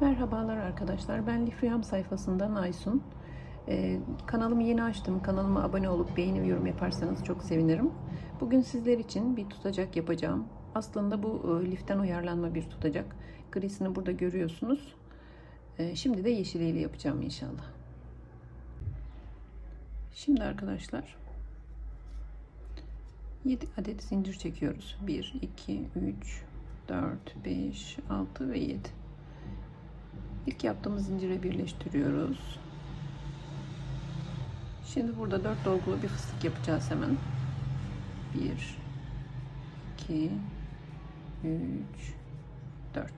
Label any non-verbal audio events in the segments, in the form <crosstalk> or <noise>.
Merhabalar arkadaşlar. Ben Lifriyam sayfasından Aysun. Ee, kanalımı yeni açtım. Kanalıma abone olup beğeni ve yorum yaparsanız çok sevinirim. Bugün sizler için bir tutacak yapacağım. Aslında bu e, liften uyarlanma bir tutacak. Grisini burada görüyorsunuz. Ee, şimdi de yeşiliyle yapacağım inşallah. Şimdi arkadaşlar 7 adet zincir çekiyoruz. 1, 2, 3, 4, 5, 6 ve 7. İlk yaptığımız zincire birleştiriyoruz. Şimdi burada 4 dolgulu bir fıstık yapacağız hemen. 1 2 3 4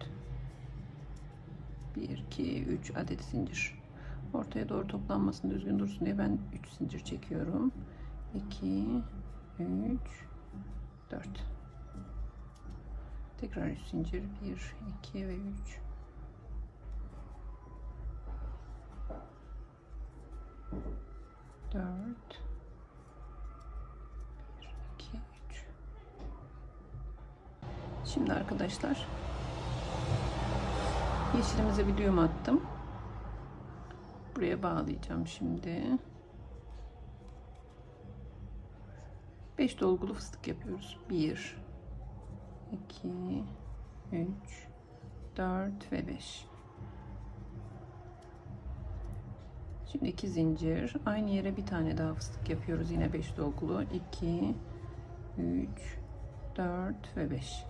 1 2 3 adet zincir. Ortaya doğru toplanmasın düzgün dursun diye ben 3 zincir çekiyorum. 2 3 4 Tekrar 3 zincir 1 2 ve 3 4 1 2 3 Şimdi arkadaşlar yeşilimize bir düğüm attım. Buraya bağlayacağım şimdi. 5 dolgulu fıstık yapıyoruz. 1 2 3 4 ve 5 Şimdi iki zincir. Aynı yere bir tane daha fıstık yapıyoruz. Yine 5 dolgulu. 2 3 4 ve 5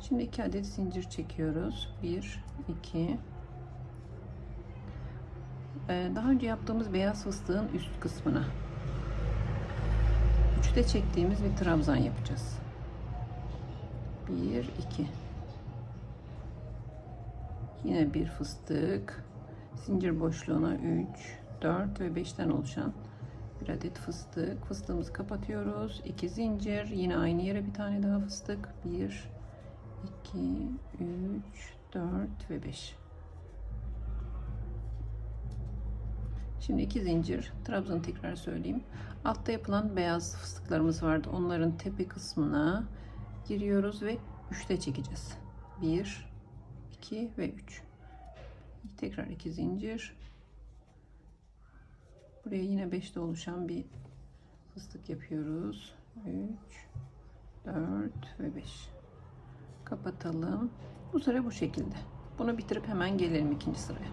Şimdi iki adet zincir çekiyoruz. 1 2 Ee, daha önce yaptığımız beyaz fıstığın üst kısmına üçte çektiğimiz bir trabzan yapacağız. 1 2 Yine bir fıstık zincir boşluğuna 3 4 ve 5'ten oluşan bir adet fıstık fıstığımızı kapatıyoruz 2 zincir yine aynı yere bir tane daha fıstık 1 2 3 4 ve 5 Şimdi iki zincir trabzanı tekrar söyleyeyim. Altta yapılan beyaz fıstıklarımız vardı. Onların tepe kısmına giriyoruz ve 3'te çekeceğiz. 1 2 ve 3. Tekrar iki zincir. Buraya yine 5'te oluşan bir fıstık yapıyoruz. 3 4 ve 5. Kapatalım. Bu sıra bu şekilde. Bunu bitirip hemen gelelim ikinci sıraya.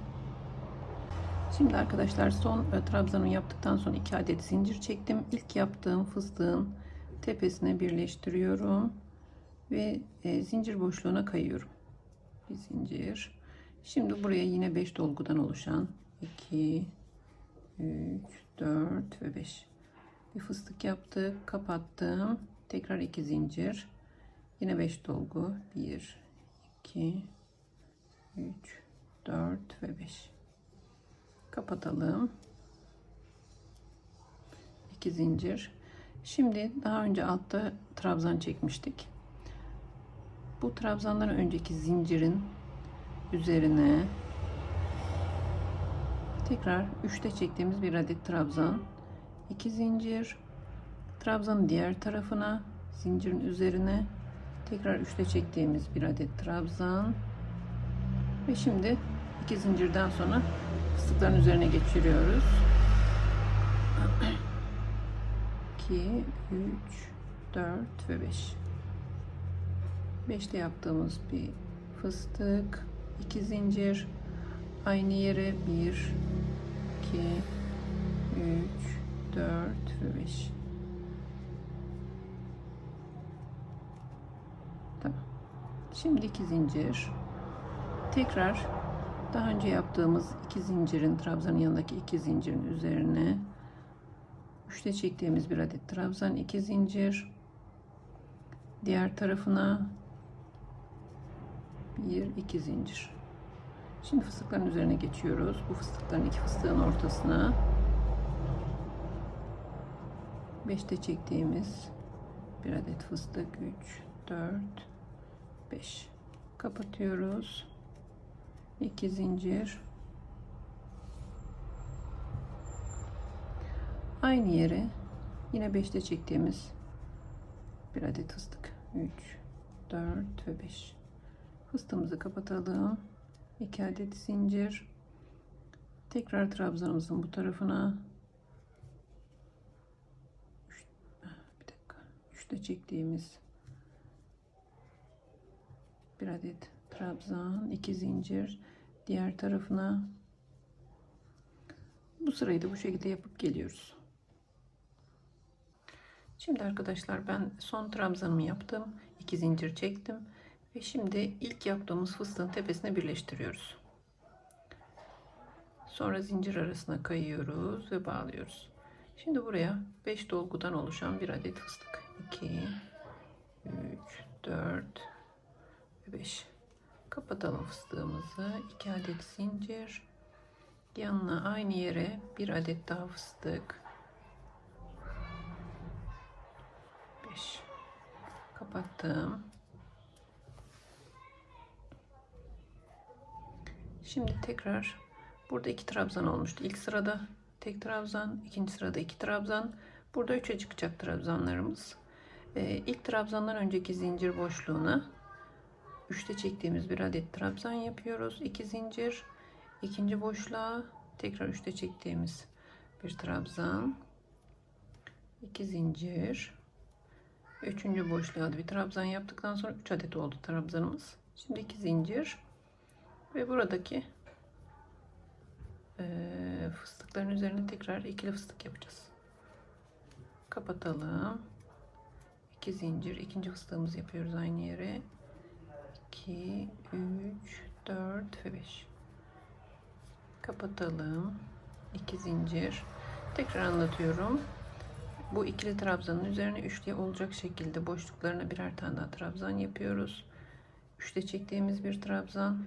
Şimdi arkadaşlar son e, trabzanı yaptıktan sonra iki adet zincir çektim. İlk yaptığım fıstığın tepesine birleştiriyorum ve e, zincir boşluğuna kayıyorum. Bir zincir. Şimdi buraya yine 5 dolgudan oluşan 2 3 4 ve 5 bir fıstık yaptık, kapattım. Tekrar 2 zincir. Yine 5 dolgu. 1 2 3 4 ve 5 kapatalım 2 zincir şimdi daha önce altta trabzan çekmiştik bu trabzanların önceki zincirin üzerine tekrar 3'te çektiğimiz bir adet trabzan 2 zincir trabzanın diğer tarafına zincirin üzerine tekrar 3'te çektiğimiz bir adet trabzan ve şimdi iki zincirden sonra fıstıkların üzerine geçiriyoruz. 2 3 4 ve 5 5'te yaptığımız bir fıstık 2 zincir aynı yere 1 2 3 4 ve 5 Tamam. Şimdi iki zincir. Tekrar daha önce yaptığımız iki zincirin trabzanın yanındaki iki zincirin üzerine üçte çektiğimiz bir adet trabzan iki zincir. Diğer tarafına bir iki zincir şimdi fıstıkların üzerine geçiyoruz. Bu fıstıkların iki fıstığın ortasına. Beşte çektiğimiz bir adet fıstık. 3 4 5 kapatıyoruz. 2 zincir. Aynı yere yine 5'te çektiğimiz bir adet fıstık. 3 4 ve 5 fıstığımızı kapatalım 2 adet zincir. Tekrar trabzanımızın bu tarafına. Üç- bir dakika. Üçte çektiğimiz bir adet trabzan iki zincir. Diğer tarafına. Bu sırayı da bu şekilde yapıp geliyoruz. Şimdi arkadaşlar ben son trabzanımı yaptım. İki zincir çektim ve şimdi ilk yaptığımız fıstığın tepesine birleştiriyoruz. Sonra zincir arasına kayıyoruz ve bağlıyoruz. Şimdi buraya 5 dolgudan oluşan bir adet fıstık. 2 3 4 5 kapatalım fıstığımızı. 2 adet zincir. Yanına aynı yere bir adet daha fıstık. 5 kapattım şimdi tekrar burada iki trabzan olmuştu. İlk sırada tek trabzan ikinci sırada iki trabzan. Burada üçe çıkacak trabzanlarımız. Ee, ilk trabzandan önceki zincir boşluğuna üçte çektiğimiz bir adet trabzan yapıyoruz. İki zincir ikinci boşluğa tekrar üçte çektiğimiz bir trabzan. İki zincir üçüncü boşluğa bir trabzan yaptıktan sonra 3 adet oldu trabzanımız. Şimdi iki zincir ve buradaki eee, fıstıkların üzerine tekrar ikili fıstık yapacağız. Kapatalım. 2 zincir ikinci fıstığımızı yapıyoruz aynı yere. 2 3 4 ve 5 kapatalım. 2 zincir. Tekrar anlatıyorum. Bu ikili trabzanın üzerine üçlü olacak şekilde boşluklarına birer tane daha trabzan yapıyoruz. Üçte çektiğimiz bir trabzan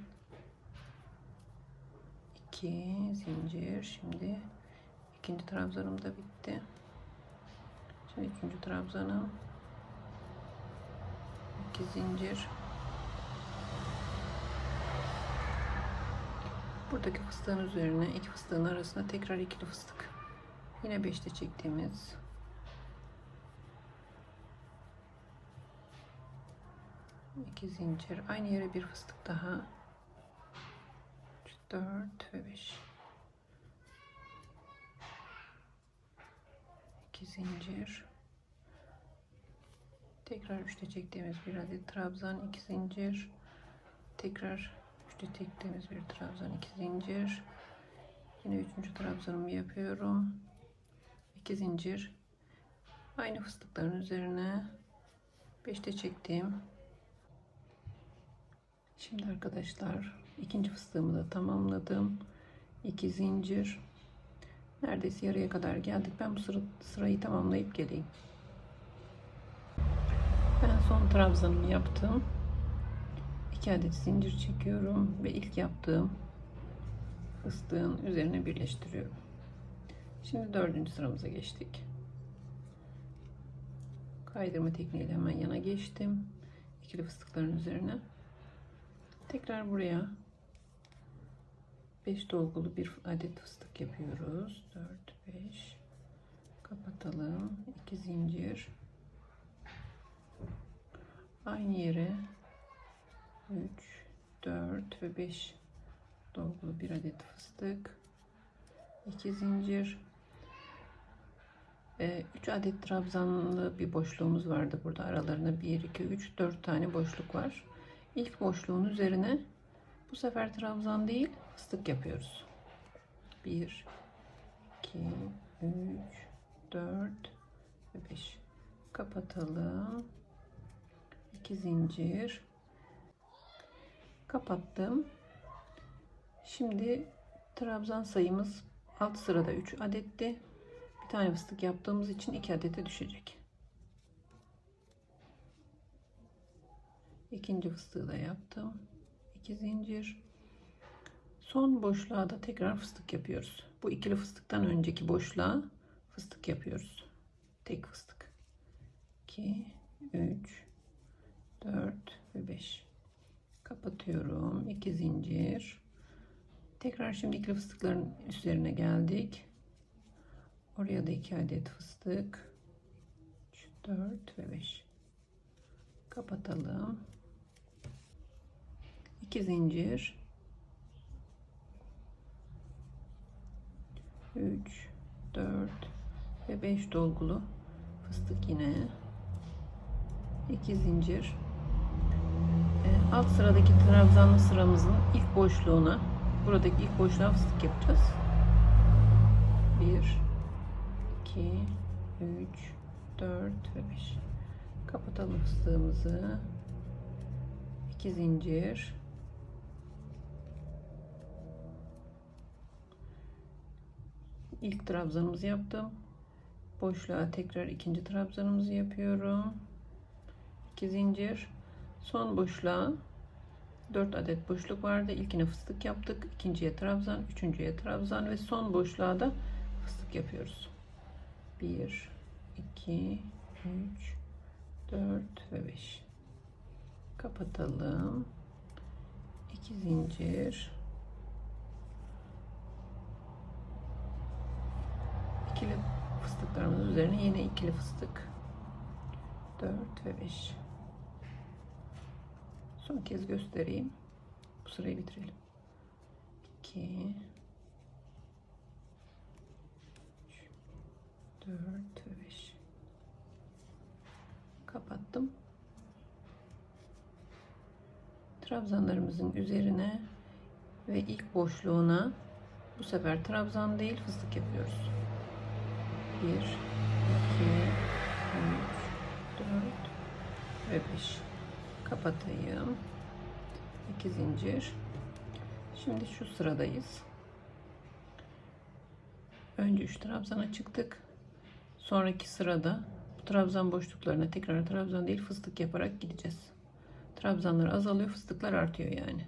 2 zincir. Şimdi ikinci trabzanım da bitti. Şimdi üçüncü trabzanım. 2 zincir. Buradaki fıstığın üzerine iki fıstığın arasına tekrar ikili fıstık. Yine 5'te çektiğimiz iki zincir. Aynı yere bir fıstık daha 4 ve 5 2 zincir. Tekrar üçte çektiğimiz bir adet trabzan iki zincir. Tekrar üçte çektiğimiz bir trabzan iki zincir. Yine üçüncü trabzanımı yapıyorum. İki zincir. Aynı fıstıkların üzerine beşte çektiğim. Şimdi arkadaşlar ikinci fıstığımı da tamamladım. İki zincir. Neredeyse yarıya kadar geldik. Ben bu sıra, sırayı tamamlayıp geleyim. Ben son trabzanımı yaptım. 2 adet zincir çekiyorum ve ilk yaptığım fıstığın üzerine birleştiriyorum. Şimdi dördüncü sıramıza geçtik. Kaydırma tekniğiyle hemen yana geçtim. İkili fıstıkların üzerine. Tekrar buraya 5 dolgulu bir adet fıstık yapıyoruz. 4 5 kapatalım. 2 zincir. Aynı yere 3 4 ve 5 dolgulu bir adet fıstık. 2 zincir. 3 adet trabzanlı bir boşluğumuz vardı burada aralarında. 1 2 3 4 tane boşluk var. İlk boşluğun üzerine bu sefer trabzan değil fıstık yapıyoruz. 1 2 3 4 ve 5 kapatalım. 2 zincir. Kapattım. Şimdi trabzan sayımız alt sırada 3 adetti. Bir tane fıstık yaptığımız için 2 adete düşecek. İkinci fıstığı da yaptım. 2 zincir son boşluğa da tekrar fıstık yapıyoruz. Bu ikili fıstıktan önceki boşluğa fıstık yapıyoruz. Tek fıstık. 2 3 4 ve 5 kapatıyorum. 2 zincir. Tekrar şimdi ikili fıstıkların üzerine geldik. Oraya da 2 adet fıstık. 3 4 ve 5 kapatalım. 2 zincir 3 4 ve 5 dolgulu fıstık yine. 2 zincir. Ee, alt sıradaki trabzanlı sıramızın ilk boşluğuna buradaki ilk boşluğa fıstık yapacağız. 1 2 3 4 ve 5 kapatalım fıstığımızı. 2 zincir ilk trabzanımızı yaptım. Boşluğa tekrar ikinci trabzanımızı yapıyorum. 2 zincir. Son boşluğa 4 adet boşluk vardı. İlkine fıstık yaptık. İkinciye trabzan üçüncüye trabzan ve son boşluğa da fıstık yapıyoruz. 1 2 3 4 ve 5 kapatalım. 2 zincir ikili fıstıklarımız üzerine yine ikili fıstık. 4 ve 5 son kez göstereyim. Bu sırayı bitirelim. 2 4 ve 5 kapattım. Trabzanlarımızın üzerine ve ilk boşluğuna bu sefer trabzan değil fıstık yapıyoruz 1 2 3 4 ve 5 kapatayım. 2 zincir. Şimdi şu sıradayız. Önce 3 trabzana çıktık. Sonraki sırada bu trabzan boşluklarına tekrar trabzan değil fıstık yaparak gideceğiz. Trabzanlar azalıyor fıstıklar artıyor yani.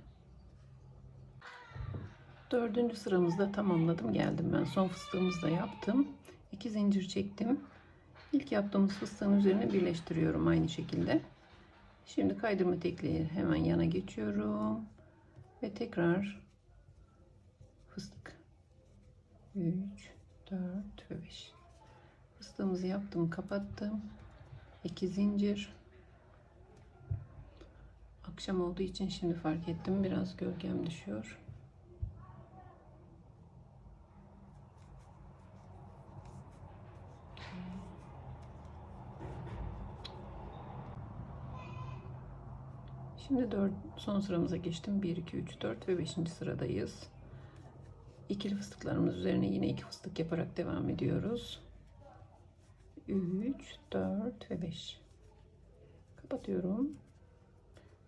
Dördüncü sıramızda tamamladım geldim ben. Son fıstığımızı da yaptım 2 zincir çektim. İlk yaptığımız fıstığın üzerine birleştiriyorum aynı şekilde. Şimdi kaydırma tekliği hemen yana geçiyorum. Ve tekrar fıstık. 3 4 ve 5 fıstığımızı yaptım kapattım. 2 zincir. Akşam olduğu için şimdi fark ettim biraz gölgem düşüyor Şimdi 4 son sıramıza geçtim. 1 2 3 4 ve 5. sıradayız. İkili fıstıklarımız üzerine yine iki fıstık yaparak devam ediyoruz. 3 4 ve 5. Kapatıyorum.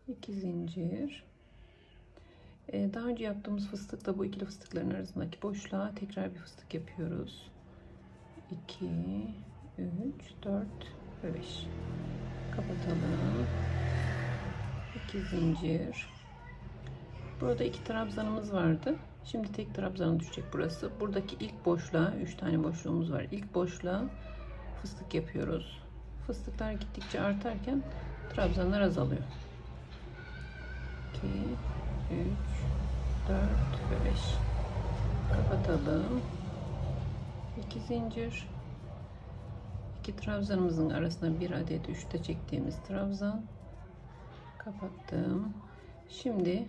2 zincir. Ee, daha önce yaptığımız fıstıkla bu ikili fıstıkların arasındaki boşluğa tekrar bir fıstık yapıyoruz. 2 3 4 ve 5. Kapatalım. 2 zincir. Burada iki trabzanımız vardı. Şimdi tek trabzana düşecek burası. Buradaki ilk boşluğa 3 tane boşluğumuz var. İlk boşluğa fıstık yapıyoruz. Fıstıklar gittikçe artarken trabzanlar azalıyor. 2 3 4 ve 5. Kapatalım. 2 zincir. 2 trabzanımızın arasına bir adet 3'te çektiğimiz trabzan kapattım. Şimdi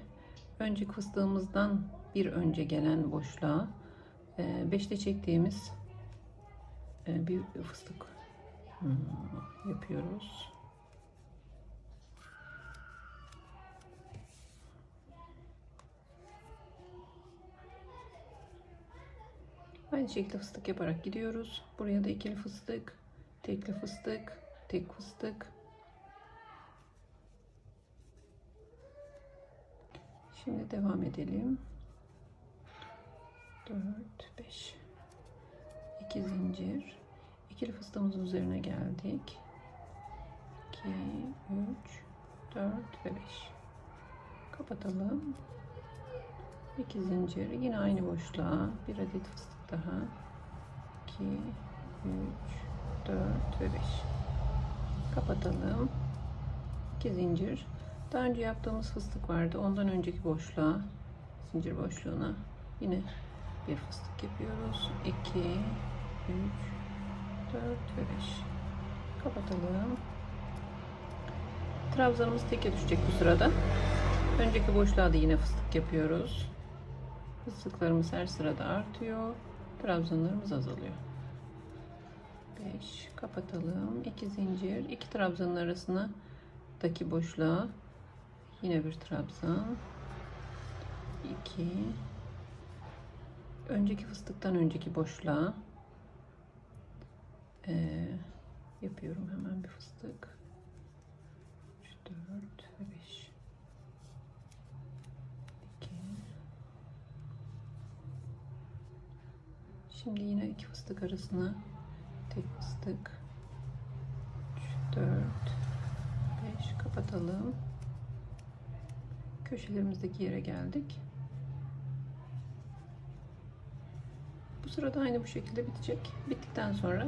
önceki fıstığımızdan bir önce gelen boşluğa 5'te çektiğimiz e, bir fıstık hmm, yapıyoruz. Aynı şekilde fıstık yaparak gidiyoruz. Buraya da ikili fıstık, tekli fıstık, tek fıstık, Şimdi devam edelim. 4 5 2 zincir. İkili fıstığımızın üzerine geldik. 2 3 4 ve 5. Kapatalım. 2 zincir. Yine aynı boşluğa bir adet fıstık daha. 2 3 4 ve 5. Kapatalım. 2 zincir. Daha önce yaptığımız fıstık vardı. Ondan önceki boşluğa, zincir boşluğuna yine bir fıstık yapıyoruz. 2, 3, 4 ve 5. Kapatalım. Trabzanımız teke düşecek bu sırada. Önceki boşluğa da yine fıstık yapıyoruz. Fıstıklarımız her sırada artıyor. trabzanlarımız azalıyor. 5 kapatalım. 2 zincir, 2 trabzanın arasına daki boşluğa yine bir trabzan. 2 önceki fıstıktan önceki boşluğa ee, yapıyorum hemen bir fıstık. 3 4 ve 5 2 Şimdi yine iki fıstık arasına tek fıstık 3 4 5 kapatalım. Köşelerimizdeki yere geldik. Bu sırada aynı bu şekilde bitecek. Bittikten sonra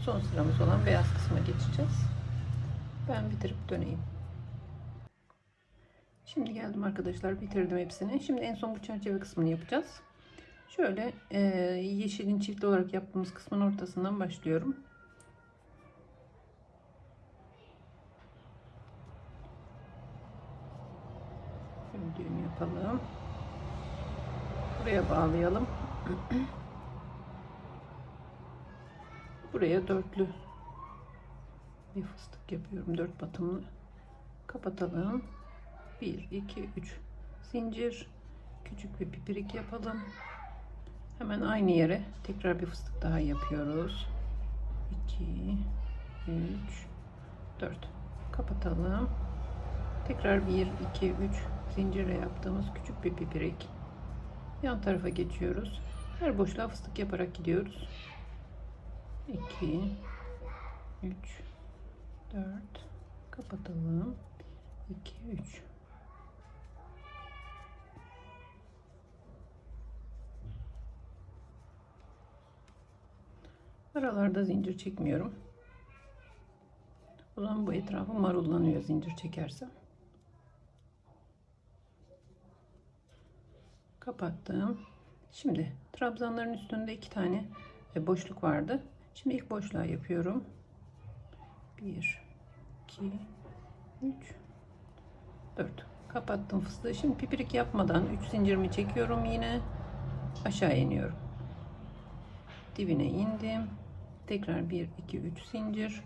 son sıramız olan beyaz kısma geçeceğiz. Ben bitirip döneyim. Şimdi geldim arkadaşlar bitirdim hepsini. Şimdi en son bu çerçeve kısmını yapacağız. Şöyle e, yeşilin çiftli olarak yaptığımız kısmın ortasından başlıyorum. Şöyle düğüm yapalım. Buraya bağlayalım. <clears throat> Buraya dörtlü bir fıstık yapıyorum. Dört batımlı. Kapatalım. 1, 2, 3 zincir. Küçük bir pipirik yapalım. Hemen aynı yere tekrar bir fıstık daha yapıyoruz. 2, 3, 4. Kapatalım. Tekrar 1, 2, 3 zincirle yaptığımız küçük bir pipirik. Yan tarafa geçiyoruz. Her boşluğa fıstık yaparak gidiyoruz. 2 3 4 kapatalım 2 3 aralarda zincir çekmiyorum o zaman bu etrafı marullanıyor zincir çekersem kapattım şimdi trabzanların üstünde iki tane e, boşluk vardı Şimdi ilk boşluğa yapıyorum. 1 2 3 4 kapattım fıstığı. Şimdi pipirik yapmadan 3 zincirimi çekiyorum yine aşağı iniyorum. Dibine indim. Tekrar 1 2 3 zincir.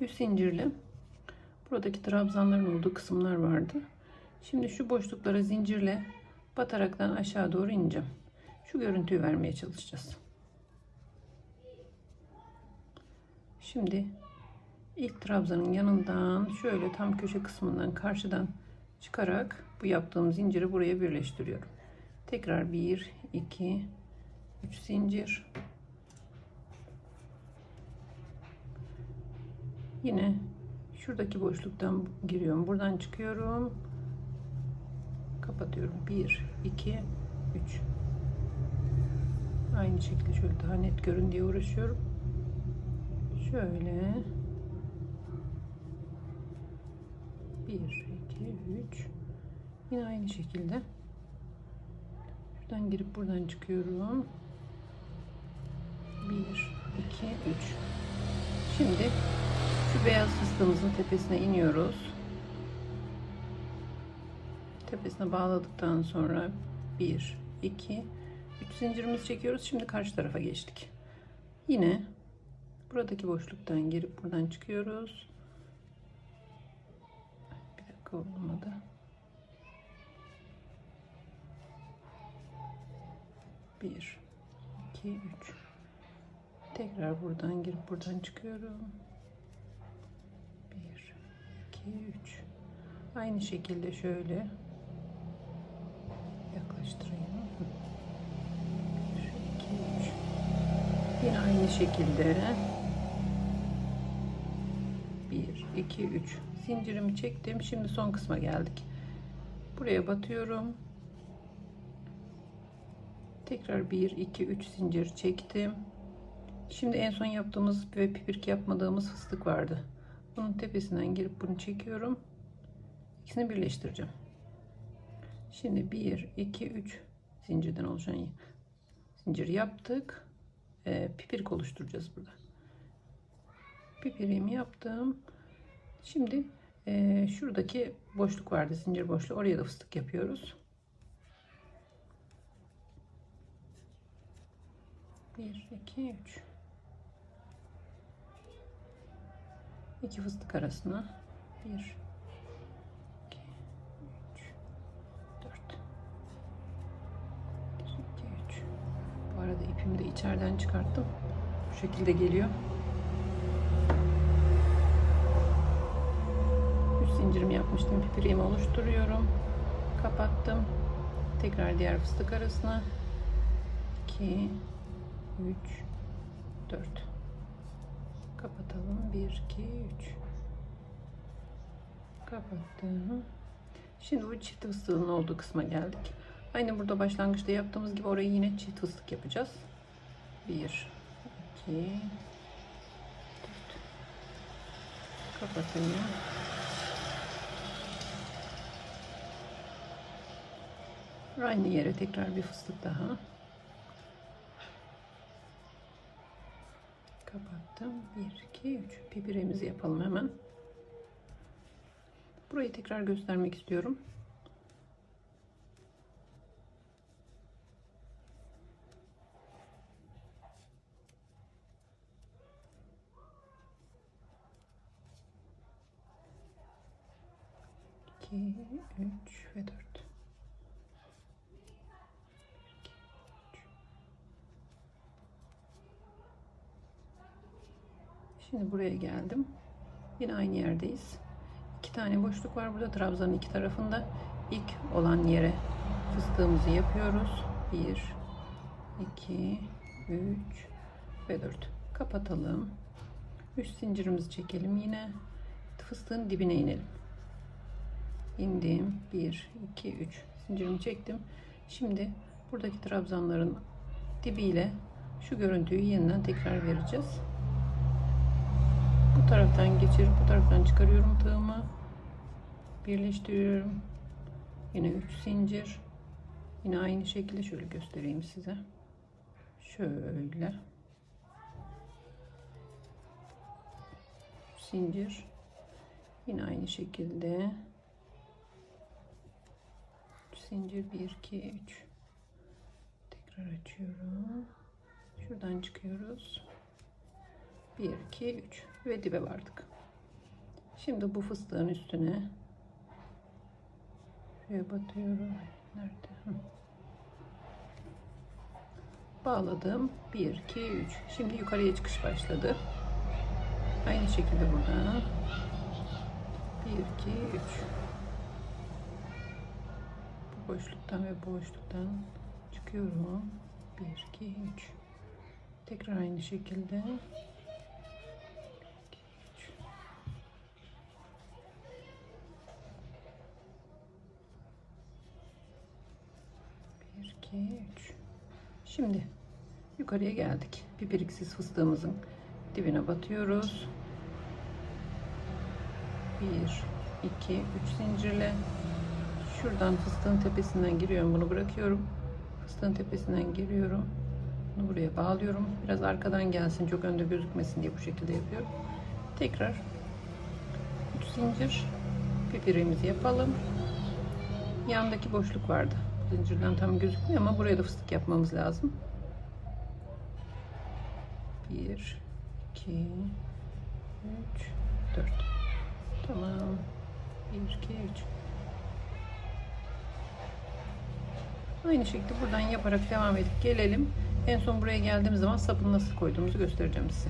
3 zincirle buradaki trabzanların olduğu kısımlar vardı. Şimdi şu boşluklara zincirle bataraktan aşağı doğru ineceğim. Şu görüntüyü vermeye çalışacağız. Şimdi ilk trabzanın yanından şöyle tam köşe kısmından karşıdan çıkarak bu yaptığım zinciri buraya birleştiriyorum. Tekrar 1 2 3 zincir. Yine şuradaki boşluktan giriyorum. Buradan çıkıyorum. Kapatıyorum. 1 2 3 Aynı şekilde şöyle daha net görün diye uğraşıyorum. Şöyle. 1, 2, 3. Yine aynı şekilde. Şuradan girip buradan çıkıyorum. 1, 2, 3. Şimdi şu beyaz fıstığımızın tepesine iniyoruz. Tepesine bağladıktan sonra 1, 2, 3 zincirimizi çekiyoruz. Şimdi karşı tarafa geçtik. Yine Buradaki boşluktan girip buradan çıkıyoruz. Bir dakika olmadı. Bir, iki, üç. Tekrar buradan girip buradan çıkıyorum. Bir, iki, üç. Aynı şekilde şöyle yaklaştırayım. Bir, iki, üç. Yine aynı şekilde. 2 3 zincirimi çektim. Şimdi son kısma geldik. Buraya batıyorum. Tekrar 1 2 3 zincir çektim. Şimdi en son yaptığımız ve pipirk yapmadığımız fıstık vardı. Bunun tepesinden girip bunu çekiyorum. İkisini birleştireceğim. Şimdi 1 2 3 zincirden oluşan zincir yaptık e, pipirik oluşturacağız burada pipirimi yaptım Şimdi e, şuradaki boşluk vardı zincir boşluğu oraya da fıstık yapıyoruz. 1, 2, 3. İki fıstık arasına 1, 2, 3, 4. 1, 2, 3. Bu arada ipimi de içeriden çıkarttım. Bu şekilde geliyor. Üç zincirimi yapmıştım. Pipiriğimi oluşturuyorum. Kapattım. Tekrar diğer fıstık arasına 2 3 4 Kapatalım. 1 2 3 Kapattım. Şimdi bu çift fıstığın olduğu kısma geldik. Aynı burada başlangıçta yaptığımız gibi orayı yine çift fıstık yapacağız. 1 2 4 Kapatayım. Aynı yere tekrar bir fıstık daha. Kapattım. 1, 2, 3. Pipiremizi yapalım hemen. Burayı tekrar göstermek istiyorum. 3 ve 4. Şimdi buraya geldim. Yine aynı yerdeyiz. İki tane boşluk var burada trabzanın iki tarafında. İlk olan yere fıstığımızı yapıyoruz. 1 2 3 ve 4. Kapatalım. 3 zincirimizi çekelim yine. Fıstığın dibine inelim. İndim. 1 2 3 zincirimi çektim. Şimdi buradaki trabzanların dibiyle şu görüntüyü yeniden tekrar vereceğiz. Bu taraftan geçirip bu taraftan çıkarıyorum tığımı. Birleştiriyorum. Yine 3 zincir. Yine aynı şekilde şöyle göstereyim size. Şöyle. Zincir. Yine aynı şekilde. 3 zincir 1 2 3. Tekrar açıyorum. Şuradan çıkıyoruz. 1 2 3 ve dibe vardık. Şimdi bu fıstığın üstüne şuraya batıyorum. Nerede? Hı. Bağladım. 1 2 3. Şimdi yukarıya çıkış başladı. Aynı şekilde buradan 1 2 3 bu boşluktan ve boşluktan çıkıyorum. 1 2 3 tekrar aynı şekilde 1, 2, 3. Şimdi yukarıya geldik. Pipiriksiz fıstığımızın dibine batıyoruz. 1, 2, 3 zincirle şuradan fıstığın tepesinden giriyorum. Bunu bırakıyorum. Fıstığın tepesinden giriyorum. Bunu buraya bağlıyorum. Biraz arkadan gelsin. Çok önde gözükmesin diye bu şekilde yapıyorum. Tekrar 3 zincir pipirimizi yapalım. Yandaki boşluk vardı. Zincirden tam gözükmüyor ama buraya da fıstık yapmamız lazım. 1 2 3 4 Tamam. 1 2 3 Aynı şekilde buradan yaparak devam edip gelelim. En son buraya geldiğimiz zaman sapını nasıl koyduğumuzu göstereceğim size.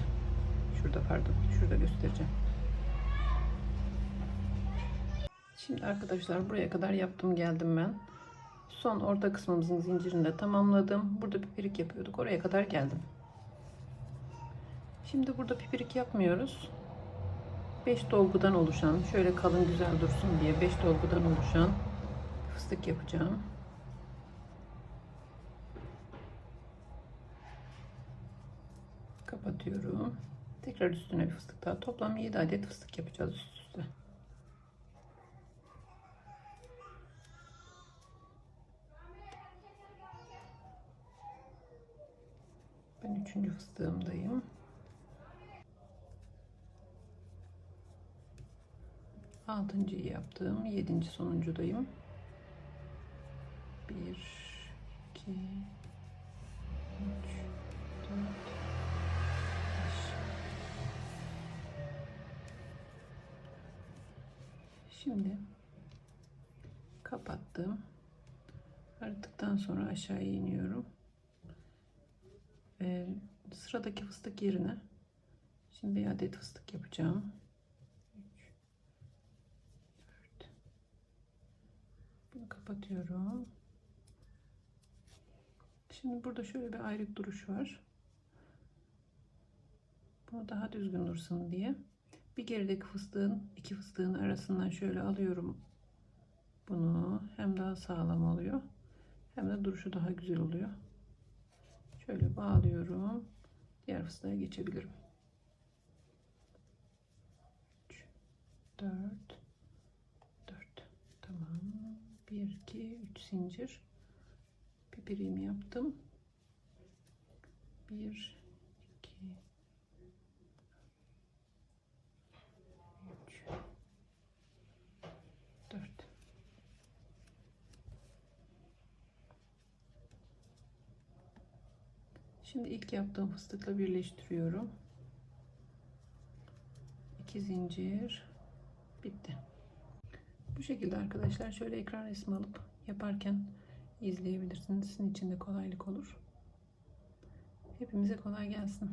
Şurada pardon. Şurada göstereceğim. Şimdi arkadaşlar buraya kadar yaptım geldim ben. Son orta kısmımızın zincirini de tamamladım. Burada pipirik yapıyorduk. Oraya kadar geldim. Şimdi burada pipirik yapmıyoruz. 5 dolgudan oluşan, şöyle kalın güzel dursun diye 5 dolgudan oluşan fıstık yapacağım. Kapatıyorum. Tekrar üstüne bir fıstık daha. Toplam 7 adet fıstık yapacağız üst üste. Ben üçüncü fıstığımdayım. Altıncıyı yaptım. Yedinci sonuncudayım. Bir, iki, üç, dört, Şimdi kapattım. Arıttıktan sonra aşağıya iniyorum. Ve sıradaki fıstık yerine şimdi bir adet fıstık yapacağım. 3 4 Bunu kapatıyorum. Şimdi burada şöyle bir ayrık duruş var. Bunu daha düzgün dursun diye bir gerideki fıstığın iki fıstığın arasından şöyle alıyorum. Bunu hem daha sağlam oluyor hem de duruşu daha güzel oluyor. Şöyle bağlıyorum. Diğer fıstığa geçebilirim. 3 4 4 tamam. 1 2 3 zincir. Bir birim yaptım. 1 2 3 4 Şimdi ilk yaptığım fıstıkla birleştiriyorum. 2 zincir bitti. Bu şekilde arkadaşlar şöyle ekran resmi alıp yaparken izleyebilirsiniz. Sizin için de kolaylık olur. Hepimize kolay gelsin.